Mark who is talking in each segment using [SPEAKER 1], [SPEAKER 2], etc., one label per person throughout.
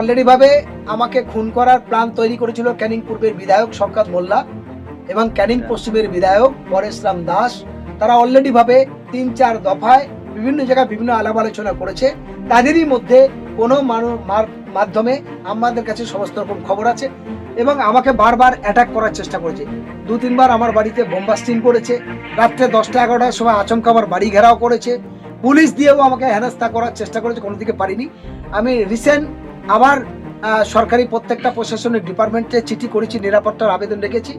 [SPEAKER 1] Already ভাবে আমাকে খুন করার প্ল্যান তৈরি করেছিল ক্যানিং পূর্বের বিধায়ক শওকত মোল্লা এবং ক্যানিং পশ্চিমের বিধায়ক পরেশ রাম দাস। তারা অলরেডি ভাবে তিন চার দফায় বিভিন্ন জায়গায় বিভিন্ন আলাপ আলোচনা করেছে। তাদেরই মধ্যে কোনো মানুষ মাধ্যমে আমাদের কাছে সমস্ত রকম খবর আছে এবং আমাকে বারবার অ্যাটাক করার চেষ্টা করেছে। দু তিনবার আমার বাড়িতে বোম্বাস্টিং করেছে। রাত্রে দশটা এগারোটার সময় আচমকা আমার বাড়ি ঘেরাও করেছে। পুলিশ দিয়েও আমাকে হেনস্থা করার চেষ্টা করেছে কোনো দিকে পারিনি। আমি রিসেন্ট আবার সরকারি প্রত্যেকটা প্রশাসনিক ডিপার্টমেন্টে চিঠি করেছি, নিরাপত্তার আবেদন রেখেছি।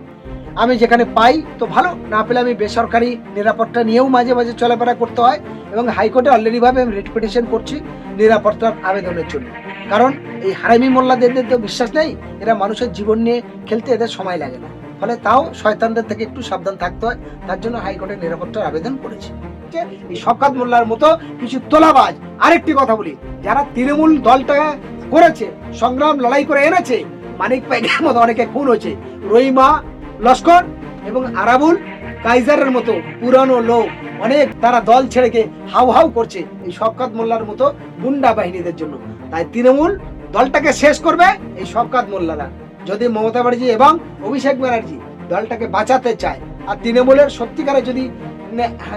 [SPEAKER 1] আমি যেখানে পাই, তো ভালো, না পেলে আমি বেসরকারি নিরাপত্তা নিয়েও মাঝে মাঝে চলাফেরা করতে হয় এবং হাইকোর্টে অলরেডিভাবে আমি রিট পিটিশন করছি নিরাপত্তার আবেদনের জন্য। কারণ এই হারামি মোল্লাদের তো বিশ্বাস নেই, এরা মানুষের জীবন নিয়ে খেলতে এদের সময় লাগে না। ফলে তাও শয়তানদের থেকে একটু সাবধান থাকতে হয়, তার জন্য হাইকোর্টে নিরাপত্তার আবেদন করেছি। এই শওকত মোল্লার মতো কিছু তোলাবাজ, আরেকটি কথা বলি, যারা তৃণমূল দলটা করেছে, সংগ্রাম, লড়াই করে এনেছে। মানিক পাইকের মতো অনেকে খুন হয়েছে। রহিমা, লস্কর এবং আরাবুল কাইজারের মতো পুরানো লোক অনেক তারা দল ছেড়ে গিয়ে হাউ হাউ করছে এই শওকত মোল্লার মতো গুন্ডা বাহিনীদের জন্য। তাই তৃণমূল দলটাকে শেষ করবে এই শওকত মোল্লারা। যদি মমতা ব্যানার্জি এবং অভিষেক ব্যানার্জি দলটাকে বাঁচাতে চায়, আর তৃণমূলের সত্যিকারে যদি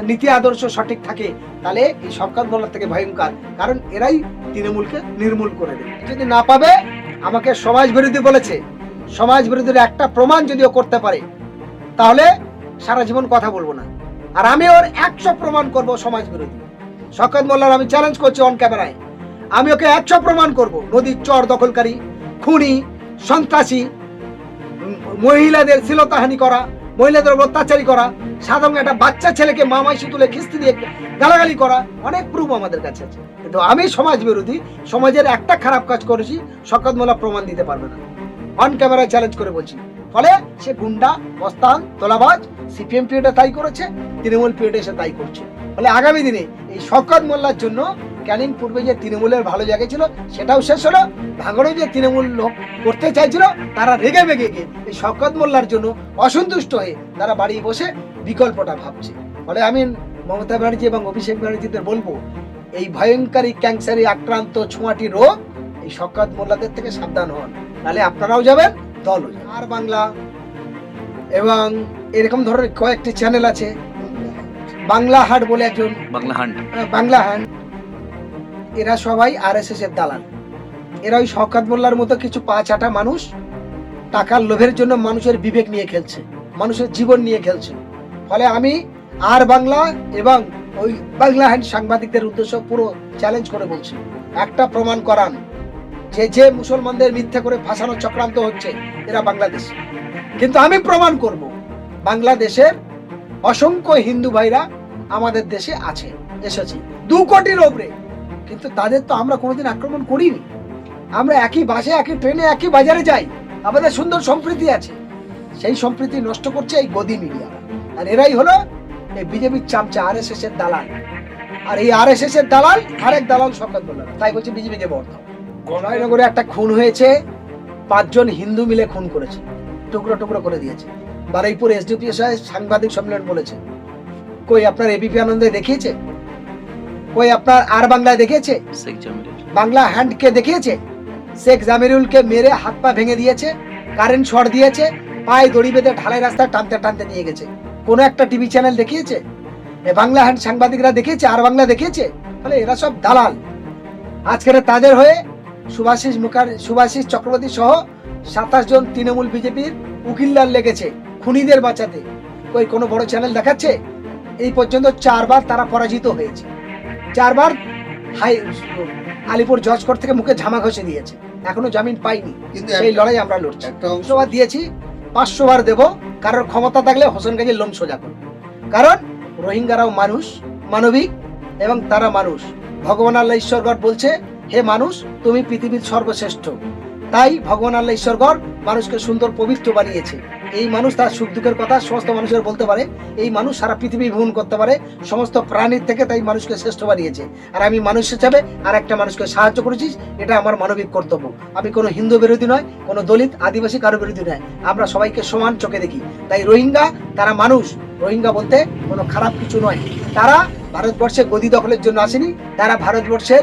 [SPEAKER 1] নীতি আদর্শ সঠিক থাকে, তাহলে এই শওকত মোল্লার থেকে ভয়ঙ্কর। কারণ এরাই তৃণমূলকে নির্মূল করে দেবে যদি না পাবে, আমাকে সমাজ বিরোধী বলেছে। সমাজ বিরোধীর একটা প্রমাণ যদিও করতে পারে, তাহলে সারা জীবন কথা বলব না। আর আমি ওর একশো প্রমাণ করব সমাজ বিরোধী। শকত মোল্লার আমি চ্যালেঞ্জ করছি অন ক্যামেরায় আমি ওকে একশো প্রমাণ করব। নদীর চর, দখলকারী, খুনি, সন্ত্রাসী মহিলাদের শ্লীলতাহানি করা মহিলাদের অত্যাচারী করা, সাধারণ একটা বাচ্চা ছেলেকে মামাইশি তুলে খিস্তি দিয়ে গালাগালি করা, অনেক প্রুফ আমাদের কাছে আছে। কিন্তু আমি সমাজ বিরোধী, সমাজের একটা খারাপ কাজ করেছি শকত মোল্লা প্রমাণ দিতে পারবে না। অন ক্যামেরায় চ্যালেঞ্জ করে বলছি। ফলে সে গুন্ডা বস্তান তোলাবাজ, সিপিএম পিরিয়ডে তাই করেছে, তৃণমূল পিরিয়ডে সে তাই করছে। ফলে আগামী দিনে এই শওকত মোল্লার জন্য ক্যানিং পূর্বে যে তৃণমূলের ভালো জায়গা ছিল সেটাও শেষ হলো। ভাঙড়ে যে তৃণমূল লোক করতে চাইছিল তারা রেগে বেগে গিয়ে এই শওকত মোল্লার জন্য অসন্তুষ্ট হয়ে তারা বাড়ি বসে বিকল্পটা ভাবছে। ফলে আমি মমতা ব্যানার্জি এবং অভিষেক ব্যানার্জিদের বলব এই ভয়ঙ্করী ক্যান্সারে আক্রান্ত ছোঁয়াটি রোগ এই শওকত মোল্লাদের থেকে সাবধান হন। তাহলে আপনারাও যাবেন দলও যাবে। আর বাংলা এবং এরকম ধরনের কয়েকটি চ্যানেল আছে বাংলা হাট বলে একজন
[SPEAKER 2] বাংলা হান্ট
[SPEAKER 1] বাংলা হাট। এরা সবাই আর এস এর দালাল। এরা ওই শওকত মোল্লার মতো কিছু পা চাটা মানুষ, টাকার লোভের জন্য মানুষের বিবেক নিয়ে খেলছে, মানুষের জীবন নিয়ে খেলছে। ফলে আমি আর বাংলা এবং ওই বাংলা হ্যান্ড সাংবাদিকদের উদ্দেশ্য পুরো চ্যালেঞ্জ করে বলছি। একটা প্রমাণ করান, যে যে মুসলমানদের মিথ্যা করে ফাঁসানোর চক্রান্ত হচ্ছে, এরা বাংলাদেশ। কিন্তু আমি প্রমাণ করব, বাংলাদেশের অসংখ্য হিন্দু ভাইরা আমাদের দেশে আছে, এসেছে। দু কোটির ওপরে। কিন্তু তাদের তো আমরা কোনোদিন আক্রমণ করিনি। আমরা একই বাসে, একই ট্রেনে, একই বাজারে যাই। আমাদের সুন্দর সম্প্রীতি আছে। সেই সম্প্রীতি নষ্ট করছে এই গদি মিডিয়া। আর এরাই হলো এই বিজেপির চামচা আর এস এর দালাল। আর এই আর এস এস এর দালাল, আরেক দালাল শকত বললাম তাই বলছে বিজেপিকে ভোট দাও। গণাইনগরে একটা খুন হয়েছে, পাঁচজন হিন্দু মিলে খুন করেছে, টুকরো টুকরো করে দিয়েছে। বারুইপুর এসডিপি সাহেব সাংবাদিক সম্মেলন বলেছে। কই, আপনার এবিপি আনন্দে দেখিয়েছে? কই আপনার আর বাংলায় দেখিয়েছে?
[SPEAKER 2] শেখ জামিল
[SPEAKER 1] বাংলা হ্যান্ডকে দেখিয়েছে? শেখ জামিরুলকে মেরে হাত পা ভেঙে দিয়েছে কারেন্ট শর্ট দিয়েছে পায়ে দড়ি বেঁধে ঢালাই রাস্তায় টানতে টানতে নিয়ে গেছে। কোনো একটা টিভি চ্যানেল দেখিয়েছে? এ বাংলা হ্যান্ড সাংবাদিকরা দেখিয়েছে আর বাংলা দেখিয়েছে? তাহলে এরা সব দালাল। আজকের তাদের হয়ে সুভাষিস মুখার সুভাষিস চক্রবর্তী সহ সাতাশ জন তৃণমূল বিজেপির উকিল্লার লেগেছে খুনিদের বাঁচাতে। ওই কোনো বড় চ্যানেল দেখাচ্ছে? এই পর্যন্ত চারবার তারা পরাজিত হয়েছে। চারবার হাই আলিপুর জজ কোর্ট থেকে মুখে ঝামা ঘষে দিয়েছে। এখনও জামিন পাইনি।
[SPEAKER 3] কিন্তু
[SPEAKER 1] সেই লড়াই আমরা লড়ছি।
[SPEAKER 3] একটা অংশ
[SPEAKER 1] একশো বার দিয়েছি পাঁচশো বার দেবো। কারোর ক্ষমতা থাকলে হোসেন গাজীর লোম সোজা করবে কারণ রোহিঙ্গারাও মানুষ মানবিক এবং তারা মানুষ। ভগবান আল্লাহ ঈশ্বরগড় বলছে হে মানুষ তুমি পৃথিবীর সর্বশ্রেষ্ঠ। তাই ভগবান আল্লাহ ঈশ্বরগড় মানুষকে সুন্দর পবিত্র বানিয়েছে। এই মানুষ তার সুখ দুঃখের কথা সমস্ত মানুষের বলতে পারে। এই মানুষ সারা পৃথিবী ভ্রমণ করতে পারে। সমস্ত প্রাণীর থেকে তাই মানুষকে শ্রেষ্ঠ বানিয়েছে। আর আমি মানুষ হিসাবে আর একটা মানুষকে সাহায্য করেছি, এটা আমার মানবিক কর্তব্য। আমি কোনো হিন্দু বিরোধী নয়, কোনো দলিত, আদিবাসী কারও বিরোধী নয়। আমরা সবাইকে সমান চোখে দেখি। তাই রোহিঙ্গা, তারা মানুষ। রোহিঙ্গা বলতে কোনো খারাপ কিছু নয়। তারা ভারতবর্ষে গদি দখলের জন্য আসেনি। তারা ভারতবর্ষের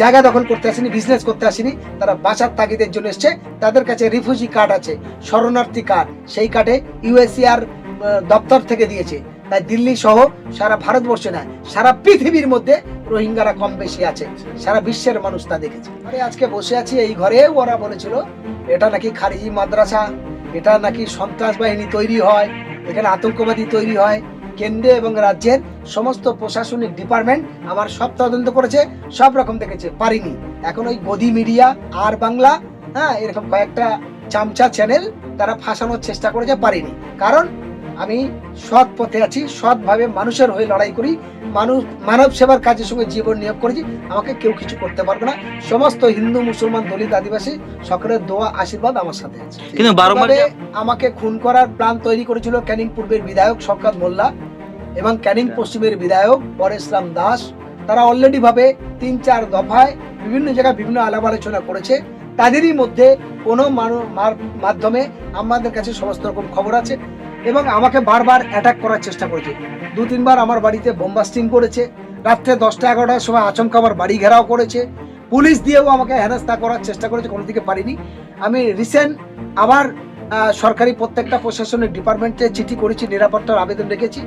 [SPEAKER 4] জায়গা দখল করতে আসেনি বিজনেস করতে আসেনি, তারা বাঁচার তাগিদের জন্য এসছে। তাদের কাছে রিফিউজি কার্ড আছে, শরণার্থী কার্ড সেই কার্ডে ইউএসিআর দপ্তর থেকে দিয়েছে। তাই দিল্লি সহ সারা ভারতবর্ষে না, সারা পৃথিবীর মধ্যে রোহিঙ্গারা কম বেশি আছে। সারা বিশ্বের মানুষ তা দেখেছে। আরে আজকে বসে আছি এই ঘরে, ওরা বলেছিল, এটা নাকি খারিজি মাদ্রাসা, এটা নাকি সন্ত্রাস বাহিনী তৈরি হয়, এখানে আতঙ্কবাদী তৈরি হয়। কেন্দ্রে এবং রাজ্যের সমস্ত প্রশাসনিক ডিপার্টমেন্ট আমার সব তদন্ত করেছে সব রকম দেখেছে পারিনি। এখন ওই গদি মিডিয়া আর বাংলা হ্যাঁ এরকম কয়েকটা চামচা চ্যানেল তারা ফাঁসানোর চেষ্টা করেছে পারিনি। কারণ আমি সৎ পথে আছি সৎভাবে মানুষের হয়ে লড়াই করি মানুষ মানব সেবার কাজের সঙ্গে জীবন নিয়োগ করেছি আমাকে কেউ কিছু করতে পারবে না। সমস্ত হিন্দু মুসলমান দলিত আদিবাসী সকলের দোয়া আশীর্বাদ আমার সাথে আছে।
[SPEAKER 2] কিন্তু
[SPEAKER 4] আমাকে খুন করার প্ল্যান তৈরি করেছিল ক্যানিং পূর্বের বিধায়ক শওকত মোল্লা। এবং ক্যানিং পশ্চিমের বিধায়ক পরেশরাম দাস, তারা অলরেডি ভাবে তিন চার দফায় বিভিন্ন জায়গায় বিভিন্ন আলাপ আলোচনা করেছে। তাদেরই মধ্যে কোনো মাধ্যমে আমাদের কাছে সমস্ত রকম খবর আছে এবং আমাকে বারবার অ্যাটাক করার চেষ্টা করেছে। দু, তিনবার আমার বাড়িতে বোমবাস্টিং করেছে। রাত্রে দশটা, এগারোটার সময় আচমকা আমার বাড়ি ঘেরাও করেছে। পুলিশ দিয়েও আমাকে হেনস্থা করার চেষ্টা করেছে, কোনো দিকে পারিনি। আমি রিসেন্ট আবার সরকারি প্রত্যেকটা প্রশাসনিক ডিপার্টমেন্টে চিঠি করেছি, নিরাপত্তার আবেদন রেখেছি।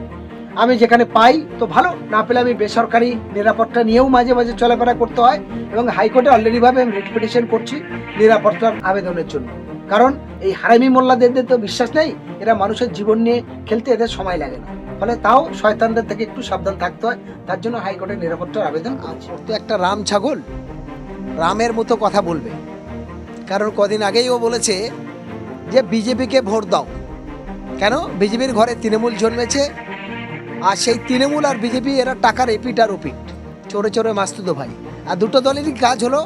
[SPEAKER 4] আমি যেখানে পাই, তো ভালো। না পেলে আমি বেসরকারি নিরাপত্তা নিয়েও মাঝে মাঝে চলাফেরা করতে হয় এবং হাইকোর্টে অলরেডি ভাবে আমি রিট পিটিশন করছি নিরাপত্তার আবেদনের জন্য। কারণ এই হারামি মোল্লাদের তো বিশ্বাস নেই, এরা মানুষের জীবন নিয়ে খেলতে এদের সময় লাগে না। ফলে তাও শয়তানদের থেকে একটু সাবধান থাকতে হয়, তার জন্য হাইকোর্টে নিরাপত্তার আবেদন আছে
[SPEAKER 1] তো একটা রাম ছাগল, রামের মতো কথা বলবে। কারণ কদিন আগেই ও বলেছে যে, বিজেপিকে ভোট দাও। কেন? বিজেপির ঘরে তৃণমূল জন্মেছে আর সেই তৃণমূল আর বিজেপি, এরা টাকার এপিট আর ওপিট চোরে চোরে মাস্তুতো ভাই। আর দুটো দলেরই কাজ হলো,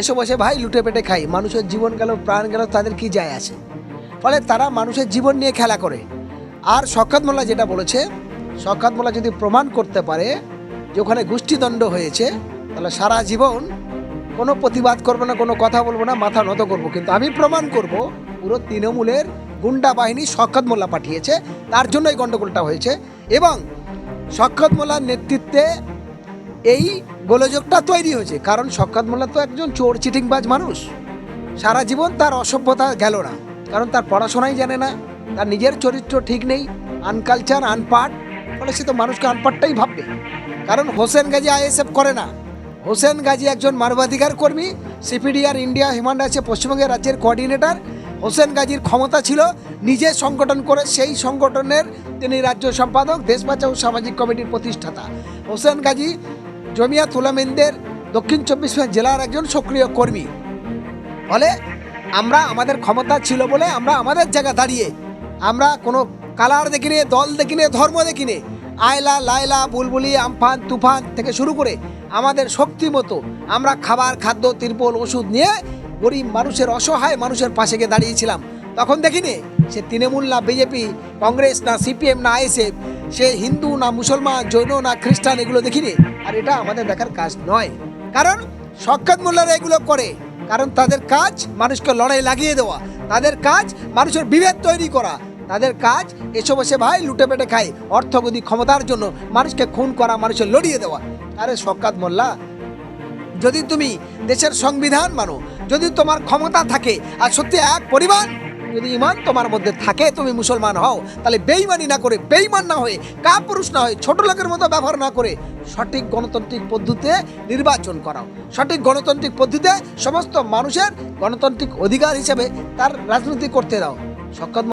[SPEAKER 1] এসে বসে ভাই, লুটে পেটে খাই। মানুষের জীবন গেল, প্রাণ গেল, তাদের কি যায় আছে? ফলে তারা মানুষের জীবন নিয়ে খেলা করে। আর শখাত মোল্লা যেটা বলেছে শখাত মোল্লা যদি প্রমাণ করতে পারে যে ওখানে গোষ্ঠীদণ্ড হয়েছে, তাহলে সারা জীবন কোনো প্রতিবাদ করব না, কোনো কথা বলব না, মাথা নত করব। কিন্তু আমি প্রমাণ করব, পুরো তৃণমূলের গুন্ডা বাহিনী শখত মোল্লা পাঠিয়েছে, তার জন্য এই গণ্ডগোলটা হয়েছে। এবং শখত মোল্লার নেতৃত্বে এই গোলযোগটা তৈরি হয়েছে। কারণ শখত মোল্লা তো একজন চোর চিটিংবাজ মানুষ। সারা জীবন তার অসভ্যতা গেল না। কারণ তার পড়াশোনাই জানে না। তার নিজের চরিত্র ঠিক নেই। আনকালচার, আনপাট। ফলে সে তো মানুষকে আনপাটটাই ভাববে। কারণ হোসেন গাজী আইএসএফ করে না। হোসেন গাজী একজন মানবাধিকার কর্মী। সিপিডিআর ইন্ডিয়া রাইটসের পশ্চিমবঙ্গের রাজ্যের কোঅর্ডিনেটর। হোসেন গাজীর ক্ষমতা ছিল, নিজে সংগঠন করে সেই সংগঠনের তিনি রাজ্য সম্পাদক দেশ বাঁচাও সামাজিক কমিটির প্রতিষ্ঠাতা। হোসেন গাজী জমিয়া তুলামিনদের দক্ষিণ চব্বিশ জেলার একজন সক্রিয় কর্মী। ফলে আমরা, আমাদের ক্ষমতা ছিল বলে আমরা আমাদের জায়গা দাঁড়িয়ে, আমরা কোনো কালার দেখিনি, দল দেখিনি, ধর্ম দেখিনি, আয়লা, লায়লা, বুলবুলি, আমফান, তুফান থেকে শুরু করে আমাদের শক্তি মতো আমরা খাবার, খাদ্য, তিরপল, ওষুধ নিয়ে গরিব মানুষের অসহায় মানুষের পাশে গিয়ে দাঁড়িয়েছিলাম। তখন দেখিনি, সে তৃণমূল না বিজেপি, কংগ্রেস না সিপিএম না আইএসএফ, সে হিন্দু না মুসলমান, জৈন না খ্রিস্টান, এগুলো দেখিনি। আর এটা আমাদের দেখার কাজ নয়। কারণ সক্ষাৎ মোল্লারা এগুলো করে। কারণ তাদের কাজ মানুষকে লড়াই লাগিয়ে দেওয়া। তাদের কাজ মানুষের বিভেদ তৈরি করা। তাদের কাজ এসব বসে ভাই লুটে পেটে খায়। অর্থগতি ক্ষমতার জন্য মানুষকে খুন করা, মানুষের লড়িয়ে দেওয়া। আরে শকাত মোল্লা, যদি তুমি দেশের সংবিধান মানো যদি তোমার ক্ষমতা থাকে, আর সত্যি এক পরিমাণ যদি ইমান তোমার মধ্যে থাকে, তুমি মুসলমান হও, তাহলে বেইমানি না করে বেইমান না হয়ে কা পুরুষ না হয়ে, ছোট লোকের মতো ব্যবহার না করে সঠিক গণতান্ত্রিক পদ্ধতিতে নির্বাচন করাও। সঠিক গণতান্ত্রিক পদ্ধতিতে সমস্ত মানুষের গণতান্ত্রিক অধিকার হিসেবে তার রাজনীতি করতে দাও। শকত